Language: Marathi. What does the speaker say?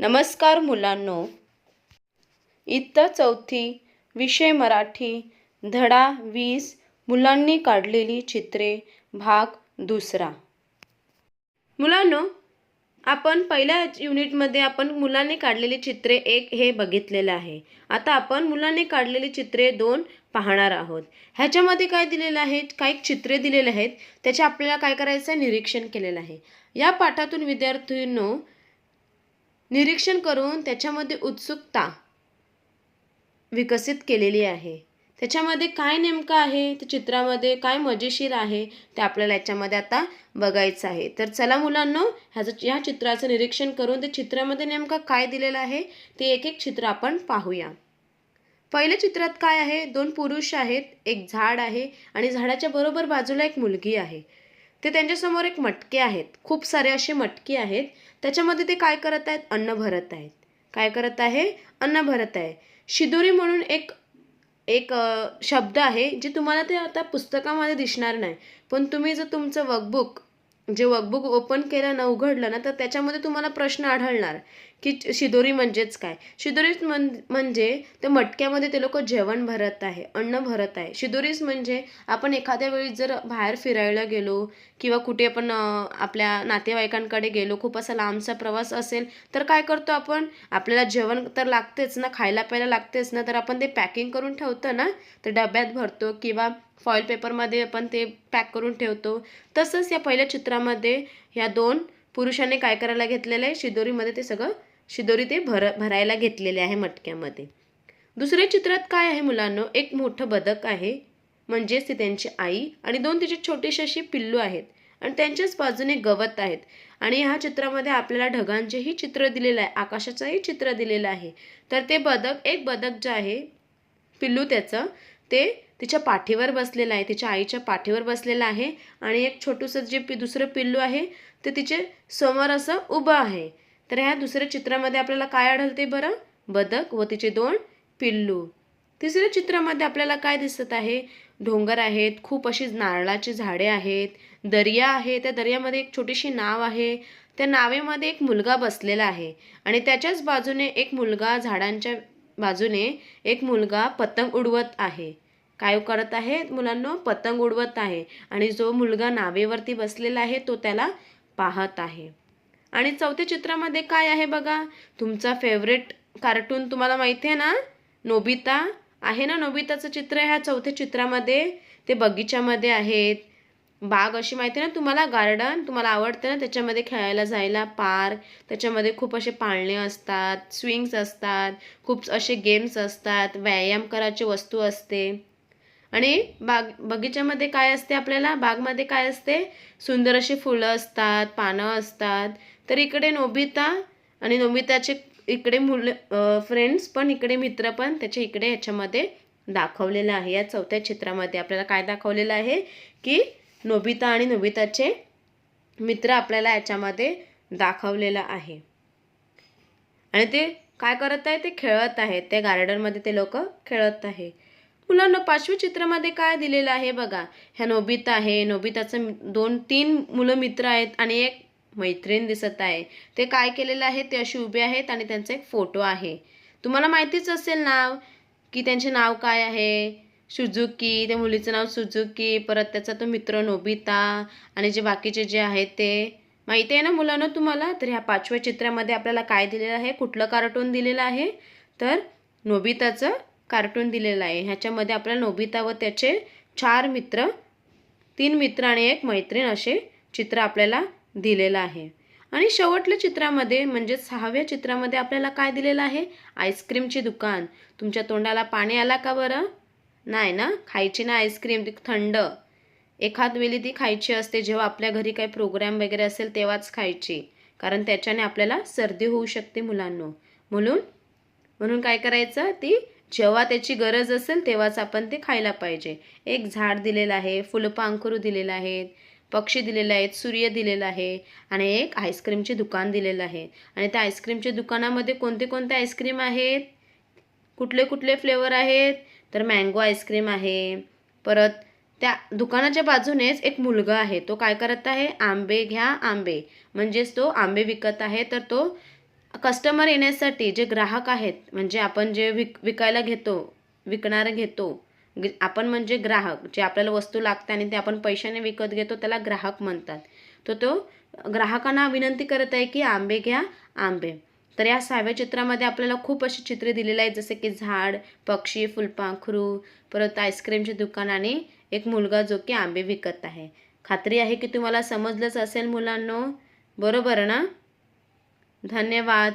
नमस्कार मुलांनो. इत्ता चौथी विषय मराठी धडा वीस मुलांनी काढलेली चित्रे भाग दुसरा. मुलांनो आपण पहिल्या युनिटमध्ये आपण मुलांनी काढलेली चित्रे एक हे बघितलेलं आहे. आता आपण मुलांनी काढलेली चित्रे दोन पाहणार आहोत. ह्याच्यामध्ये काय दिलेलं आहे? काही चित्रे दिलेले आहेत. त्याचे आपल्याला काय करायचं निरीक्षण केलेलं आहे. या पाठातून विद्यार्थ्यांनो निरीक्षण करून त्याच्यामध्ये उत्सुकता विकसित केलेली आहे. त्याच्यामध्ये काय नेमकं आहे? त्या चित्रामध्ये काय मजेशीर आहे? ते आपल्याला याच्यामध्ये आता बघायचं आहे. तर चला मुलांनो ह्याचं ह्या चित्राचं निरीक्षण करून त्या चित्रामध्ये नेमकं काय दिलेलं आहे ते एक एक चित्र आपण पाहूया. पहिल्या चित्रात काय आहे? दोन पुरुष आहेत एक झाड आहे आणि झाडाच्या बरोबर बाजूला एक मुलगी आहे. ते त्यांच्यासमोर एक मटके आहेत. खूप सारे असे मटके आहेत. त्याच्यामध्ये ते काय करत आहेत? अन्न भरत आहेत. काय करत आहे? अन्न भरत आहे. शिदोरी म्हणून एक एक शब्द आहे जे तुम्हाला ते आता पुस्तकामध्ये दिसणार नाही. पण तुम्ही जर तुमचं वर्कबुक जे वर्कबुक ओपन केलं ना उघडलं ना तर त्याच्यामध्ये तुम्हाला प्रश्न आढळणार की शिदोरी म्हणजेच काय? शिदोरीच म्हण म्हणजे ते मटक्यामध्ये ते लोक जेवण भरत आहे अन्न भरत आहे. शिदोरीच म्हणजे आपण एखाद्या वेळी जर बाहेर फिरायला गेलो किंवा कुठे आपण आपल्या नातेवाईकांकडे गेलो खूप असा लांबचा प्रवास असेल तर काय करतो आपण? आपल्याला जेवण तर लागतेच ना खायला प्यायला लागतेच ना तर आपण ते पॅकिंग करून ठेवतो ना तर डब्यात भरतो किंवा फॉईल पेपरमध्ये आपण ते पॅक करून ठेवतो. तसंच या पहिल्या चित्रामध्ये ह्या दोन पुरुषांनी काय करायला घेतलेलं आहे? शिदोरीमध्ये ते सगळं शिदोरी ते भर भरायला घेतलेले आहे मटक्यामध्ये. दुसऱ्या चित्रात काय आहे मुलांनो? एक मोठं बदक आहे. म्हणजेच ती त्यांची आई आणि दोन तिचे छोटीशी अशी पिल्लू आहेत. आणि त्यांच्याच बाजूने गवत आहेत. आणि ह्या चित्रामध्ये आपल्याला ढगांचेही चित्र दिलेलं आहे. आकाशाचंही चित्र दिलेलं आहे. तर ते बदक एक बदक जे आहे पिल्लू त्याचं ते तिच्या पाठीवर बसलेलं आहे तिच्या आईच्या पाठीवर बसलेलं आहे आणि एक छोटूसं जे पि दुसरं पिल्लू आहे ते तिचे समोर असं उभं आहे. तर ह्या दुसऱ्या चित्रामध्ये आपल्याला काय आढळते बरं? बदक व तिचे दोन पिल्लू. तिसऱ्या चित्रामध्ये आपल्याला काय दिसत आहे? डोंगर आहेत खूप अशी नारळाची झाडे आहेत दर्या आहे. त्या दर्यामध्ये एक छोटीशी नाव आहे. त्या नावेमध्ये एक मुलगा बसलेला आहे आणि त्याच्याच बाजूने एक मुलगा झाडांच्या बाजूने एक मुलगा पतंग उडवत आहे. काय करत आहे? मुलांना पतंग उडवत आहे आणि जो मुलगा नावेवरती बसलेला आहे तो त्याला पाहत आहे. आणि चौथ्या चित्रामध्ये काय आहे बघा? तुमचा फेवरेट कार्टून तुम्हाला माहिती आहे ना? नोबिता. आहे ना नोबिताचं चित्र? ह्या चौथ्या चित्रामध्ये ते बगीच्यामध्ये आहेत. बाग अशी माहिती आहे ना तुम्हाला गार्डन तुम्हाला आवडतं ना त्याच्यामध्ये खेळायला जायला पार्क त्याच्यामध्ये खूप असे पाळणे असतात स्विंग्स असतात खूप असे गेम्स असतात व्यायाम करायची वस्तू असते. आणि बाग बगीच्यामध्ये काय असते आपल्याला? बागमध्ये काय असते? सुंदर अशी फुलं असतात पानं असतात. तर इकडे नोबिता आणि नोबिताचे इकडे मुलं फ्रेंड्स पण इकडे मित्र पण त्याच्या इकडे ह्याच्यामध्ये दाखवलेलं आहे. या चौथ्या चित्रामध्ये आपल्याला काय दाखवलेलं आहे? की नोबिता आणि नोबिताचे मित्र आपल्याला याच्यामध्ये दाखवलेलं आहे. आणि ते काय करत आहे? ते खेळत आहेत त्या गार्डनमध्ये ते लोक खेळत आहे. मुलांना पाचवी चित्रामध्ये काय दिलेलं आहे बघा? ह्या नोबिता आहे. नोबिताचं दोन तीन मुलं मित्र आहेत आणि एक मैत्रीण दिसत आहे. ते काय केलेलं आहे? ते असे उभे आहेत आणि त्यांचा एक फोटो आहे. तुम्हाला माहितीच असेल नाव की त्यांचे नाव काय आहे? सुजुकी त्या मुलीचं नाव सुजुकी परत त्याचा तो मित्र नोबिता आणि जे बाकीचे जे आहेत ते. माहिती आहे ना मुलांना तुम्हाला? तर ह्या पाचव्या चित्रामध्ये आपल्याला काय दिलेलं आहे? कुठलं कार्टून दिलेलं आहे? तर नोबिताचं कार्टून दिलेलं आहे. ह्याच्यामध्ये आपल्याला नोबिता व त्याचे चार मित्र तीन मित्र आणि एक मैत्रीण असे चित्र आपल्याला दिलेलं आहे. आणि शेवटल्या चित्रामध्ये म्हणजे सहाव्या चित्रामध्ये आपल्याला काय दिलेलं आहे? आईस्क्रीमचे दुकान. तुमच्या तोंडाला पाणी आला का बरं? नाही ना? खायची ना आईस्क्रीम ती थंड. एखाद वेळी ती खायची असते जेव्हा आपल्या घरी काही प्रोग्राम वगैरे असेल तेव्हाच खायची. कारण त्याच्याने आपल्याला सर्दी होऊ शकते मुलांनो. म्हणून म्हणून काय करायचं? ती जेव्हा त्याची गरज असेल तेव्हाच आपण ते खायला पाहिजे. एक झाड दिलेलं आहे फुलपांखरू दिलेलं आहे पक्षी दिलेले आहेत सूर्य दिलेला आहे आणि एक आईस्क्रीमचे दुकान दिलेलं आहे. आणि त्या आईस्क्रीमच्या दुकानामध्ये कोणते कोणते आईस्क्रीम आहेत? कुठले कुठले फ्लेवर आहेत? तर मँगो आईस्क्रीम आहे. परत त्या दुकानाच्या बाजूनेच एक मुलगा आहे. तो काय करत आहे? आंबे घ्या आंबे. म्हणजेच तो आंबे विकत आहे. तर तो कस्टमर येण्यासाठी जे ग्राहक आहेत म्हणजे आपण जे विक विकायला घेतो विकणारं घेतो आपण म्हणजे ग्राहक जे आपल्याला वस्तू लागते आणि ते आपण पैशाने विकत घेतो त्याला ग्राहक म्हणतात. तर तो ग्राहकांना विनंती करत आहे की आंबे घ्या आंबे. तर या सहाव्या चित्रामध्ये आपल्याला खूप अशी चित्रे दिलेली आहेत जसे की झाड पक्षी फुलपाखरू परत आईस्क्रीमचे दुकान आणि एक मुलगा जो की आंबे विकत आहे. खात्री आहे की तुम्हाला समजलंच असेल मुलांनो. बरोबर ना? धन्यवाद.